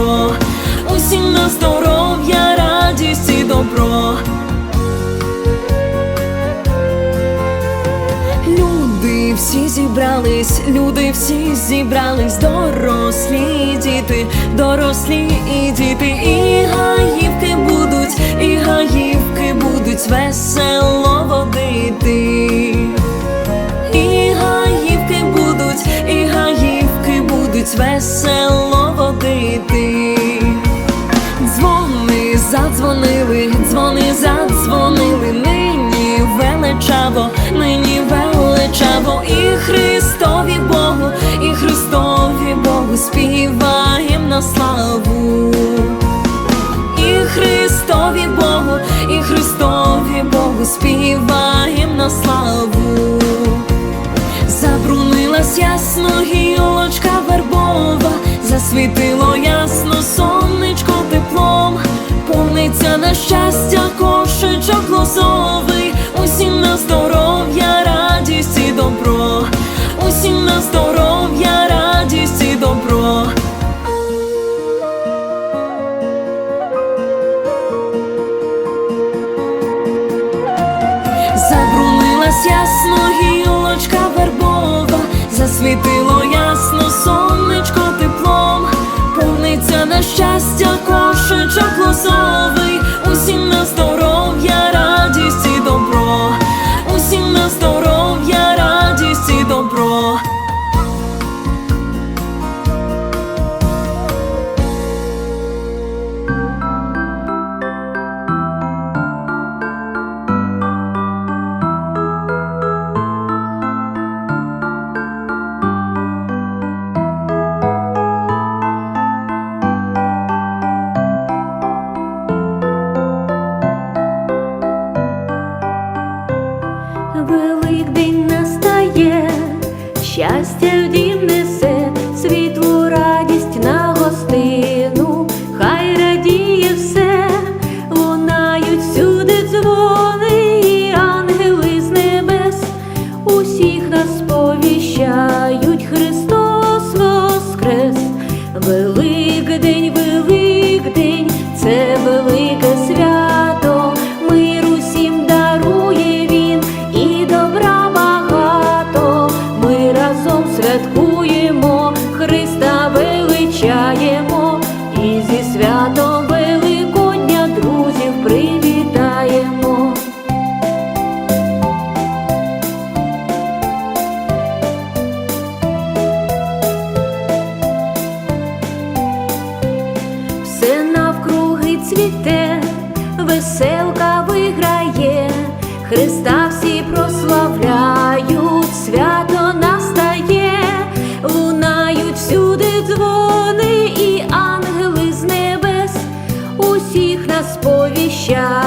добро, усім на здоров'я, радість і добро. Люди всі зібрались, люди всі зібрались, дорослі діти, дорослі і діти, і гаївки величаво, нині величаво, і Христові Богу, і Христові Богу співаєм на славу. І Христові Богу, і Христові Богу співаєм на славу. Забрунилась ясно гілочка вербова, засвітило ясно сонечко теплом, повниться на щастя кошечок лозовий, Великдень настає, щастя в дім несе, світлу радість на гостину, хай радіє все, лунають всюди дзвони, і ангели з небес, усіх нас сповіщають Христа величаємо, і зі святом Великодня друзів привітаємо. все навкруги цвіте, веселка Yeah.